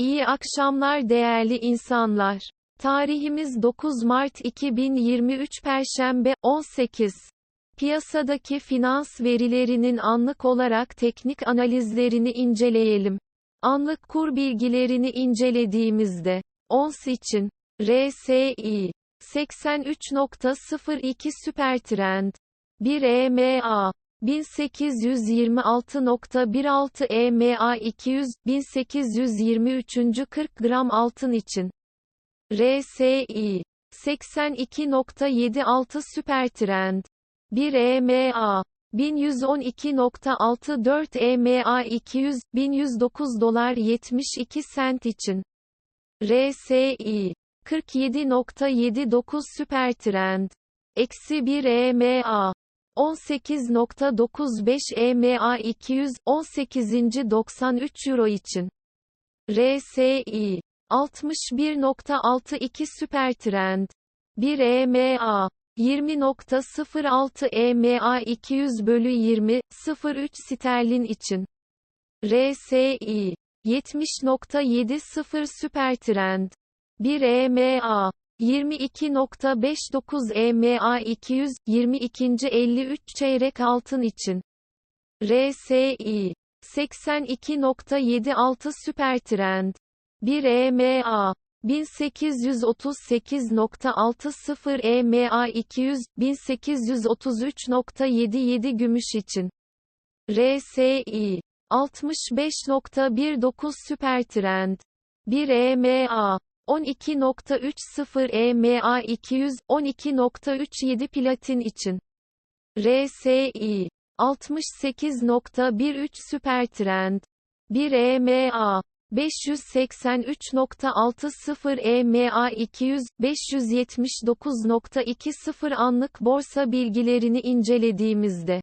İyi akşamlar değerli insanlar. Tarihimiz 9 Mart 2023 Perşembe 18. Piyasadaki finans verilerinin anlık olarak teknik analizlerini inceleyelim. Anlık kur bilgilerini incelediğimizde ons için RSI 83.02 süper trend 1 EMA 1826.16 EMA 200 1823. 40 gram altın için. RSI 82.76 süper trend. 1 EMA 1112.64 EMA 200 1109 dolar 72 sent için. RSI 47.79 süper trend. Eksi 1 EMA 18.95 EMA 200 18. 93 euro için. RSI 61.62 süper trend. 1 EMA 20.06 EMA 200 bölü 20 03 sterlin için. RSI 70.70 süper trend. 1 EMA 22.59 EMA 200 22. 53 çeyrek altın için. RSI 82.76 süper trend. 1 EMA 1838.60 EMA 200 1833.77 gümüş için. RSI 65.19 süper trend. 1 EMA 12.30 EMA 200 12.37 platin için. RSI 68.13 süper trend 1 EMA 583.60 EMA 200 579.20 anlık borsa bilgilerini incelediğimizde.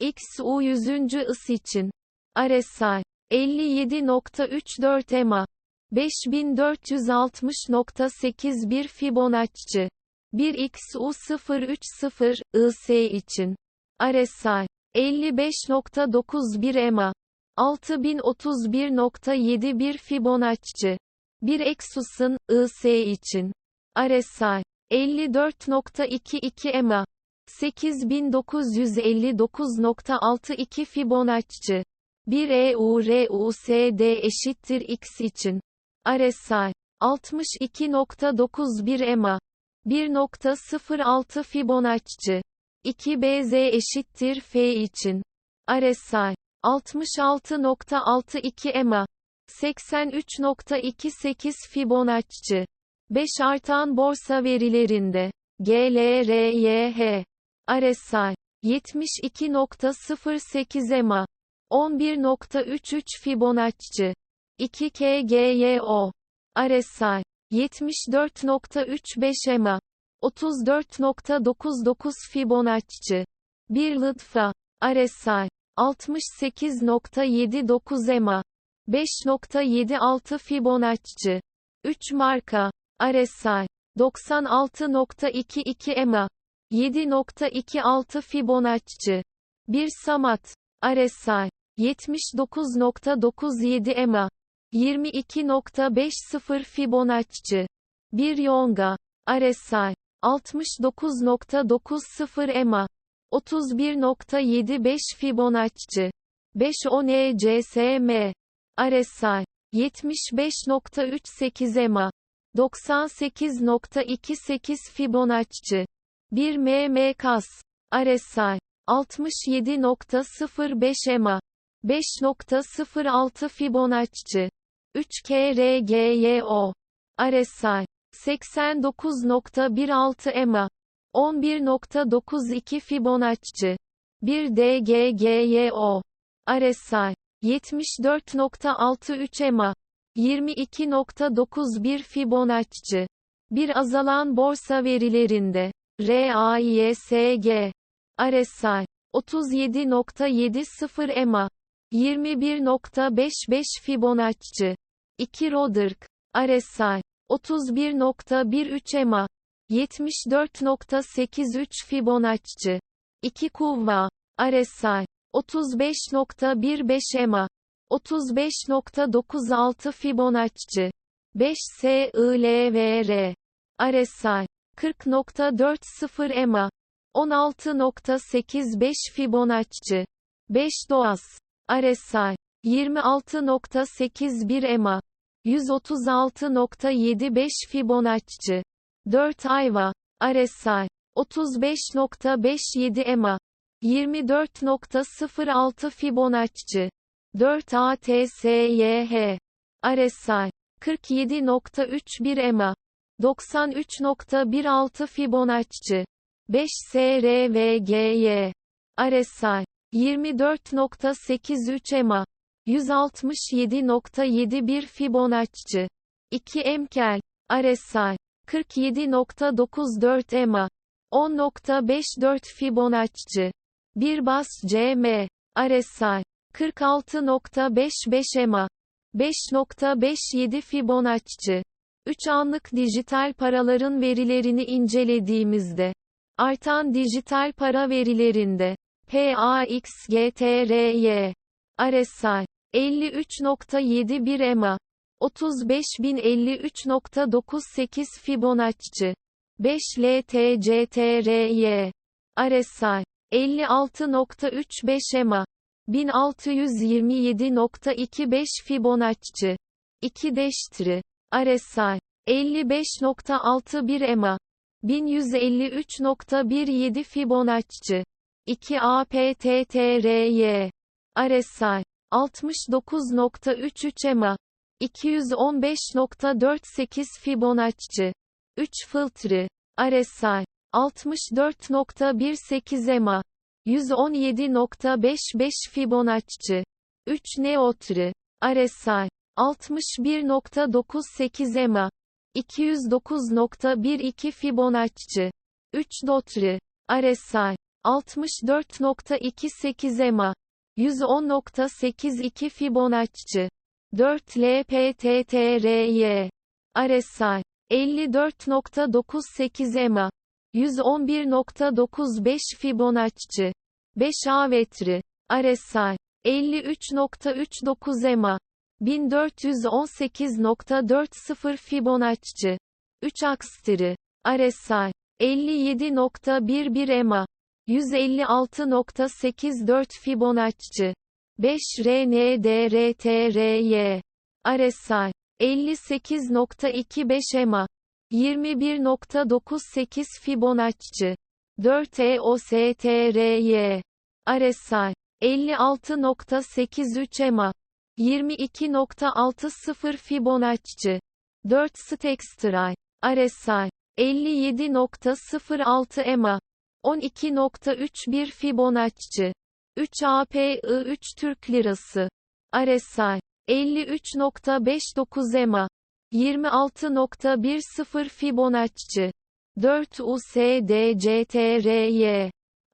XU 100. ıs için. RSI 57.34 EMA 5460.81 Fibonacci. 1 XU 030 IS için. RSI 55.91 EMA 6031.71 Fibonacci. 1 Exus'un IS için. RSI 54.22 EMA 8959.62 Fibonacci. 1 EURUSD eşittir X için RSI 62.91 EMA 1.06 Fibonacci 2 BZ eşittir F için. RSI 66.62 EMA 83.28 Fibonacci 5 artan borsa verilerinde. GLRYH RSI 72.08 EMA 11.33 Fibonacci 2 KGYO RSI 74.35 EMA 34.99 Fibonacci. 1 Lıtfa RSI 68.79 EMA 5.76 Fibonacci. 3 marka. RSI 96.22 EMA 7.26 Fibonacci. 1 Samat. RSI 79.97 EMA 22.50 Fibonacci 1 Yonga RSI 69.90 EMA 31.75 Fibonacci 5 ONCSM RSI 75.38 EMA 98.28 Fibonacci 1 MMKAS RSI 67.05 EMA 5.06 Fibonacci 3 KRGYO RSI 89.16 EMA 11.92 Fibonacci 1 DGGYO RSI 74.63 EMA 22.91 Fibonacci 1 azalan borsa verilerinde RAISG RSI 37.70 EMA 21.55 Fibonacci 2 Roderick RSI 31.13 EMA 74.83 Fibonacci 2 Kuvva RSI 35.15 EMA 35.96 Fibonacci 5 SILVR RSI 40.40 EMA 16.85 Fibonacci 5 Doğas RSI 26.81 EMA 136.75 Fibonacci. 4 Ayva. RSI 35.57 EMA. 24.06 Fibonacci. 4 ATSYH RSI 47.31 EMA. 93.16 Fibonacci. 5 SRVGY RSI 24.83 EMA 167.71 Fibonacci. 2 Emkel. RSI 47.94 EMA. 10.54 Fibonacci. 1 Bas CM RSI 46.55 EMA. 5.57 Fibonacci. 3 anlık dijital paraların verilerini incelediğimizde. Artan dijital para verilerinde. PAXGTRY RSI 53.71 EMA 35053.98 Fibonacci 5 LTCTRY RSI 56.35 EMA 1627.25 Fibonacci 2 Deştri RSI 55.61 EMA 1153.17 Fibonacci 2 APTTRY RSI 69.33 EMA 215.48 Fibonacci 3 Filtre RSI 64.18 EMA 117.55 Fibonacci 3 Neotre RSI 61.98 EMA 209.12 Fibonacci 3 Dotre RSI 64.28 EMA 110.82 Fibonacci. 4 LPTTRY RSI 54.98 EMA. 111.95 Fibonacci. 5 Avetri. RSI 53.39 EMA. 1418.40 Fibonacci. 3 Akstri. RSI 57.11 EMA 156.84 Fibonacci. 5 RNDRTRY RSI 58.25 EMA 21.98 Fibonacci. 4 EOSTRY RSI 56.83 EMA 22.60 Fibonacci. 4 Stextray RSI 57.06 EMA 12.31 Fibonacci. 3 API 3 Türk Lirası. RSI 53.59 EMA 26.10 Fibonacci. 4 USDCTRY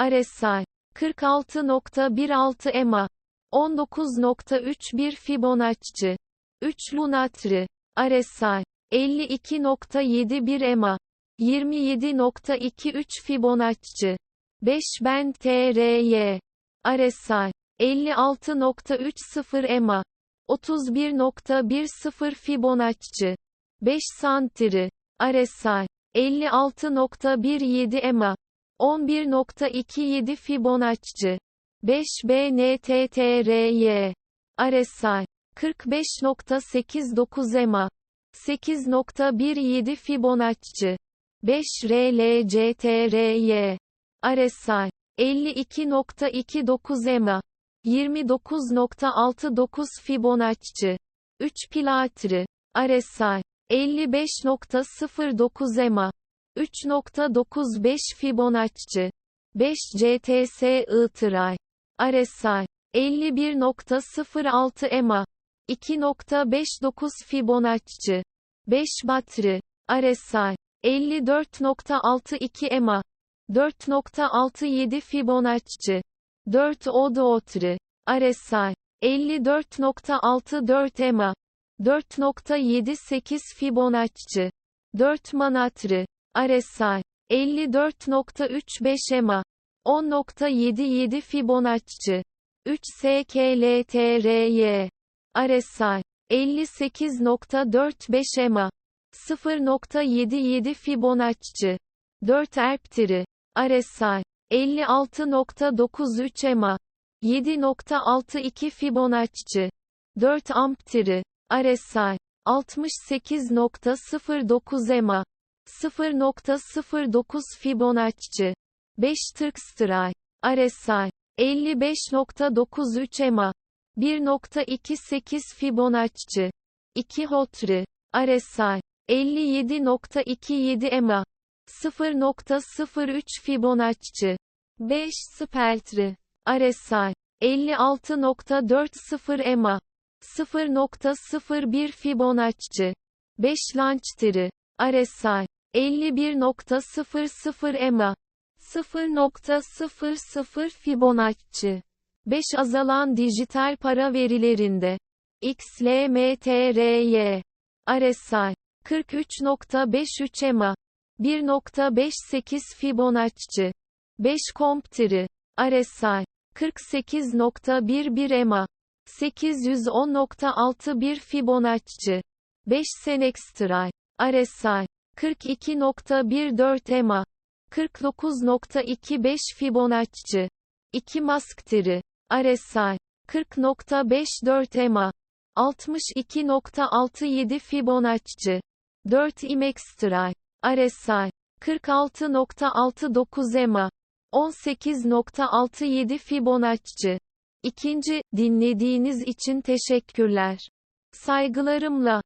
RSI 46.16 EMA 19.31 Fibonacci. 3 Lunatri. RSI 52.71 EMA 27.23 Fibonacci. 5 Bend TRY RSI 56.30 EMA 31.10 Fibonacci. 5 Santri. RSI 56.17 EMA 11.27 Fibonacci. 5 BNTTRY RSI 45.89 EMA 8.17 Fibonacci 5 RLCTRY RSI 52.29 EMA. 29.69 Fibonacci. 3 Pilatri. RSI 55.09 EMA. 3.95 Fibonacci. 5 CTS Itray RSI 51.06 EMA. 2.59 Fibonacci. 5 Batri. RSI 54.62 EMA 4.67 Fibonacci. 4 Odootri. RSI 54.64 EMA 4.78 Fibonacci. 4 Manatri. RSI 54.35 EMA 10.77 Fibonacci. 3 SKLTRY RSI 58.45 EMA 0.77 Fibonacci. 4 erptiri RSI 56.93 EMA. 7.62 Fibonacci. 4 amptiri RSI 68.09 EMA. 0.09 Fibonacci. 5 Turkstray RSI 55.93 EMA. 1.28 Fibonacci. 2 Hotri RSI 57.27 EMA. 0.03 Fibonacci. 5 Speltri RSI 56.40 EMA. 0.01 Fibonacci. 5 Lançtiri RSI 51.00 EMA. 0.00 Fibonacci. 5 azalan dijital para verilerinde. XLMTRY RSI 43.53 EMA 1.58 Fibonacci 5 Comptiri RSI 48.11 EMA 810.61 Fibonacci 5 Senextray RSI 42.14 EMA 49.25 Fibonacci 2 Masktiri RSI 40.54 EMA 62.67 Fibonacci 4 Imextray RSI 46.69 EMA 18.67 Fibonacci İkinci, dinlediğiniz için teşekkürler. Saygılarımla.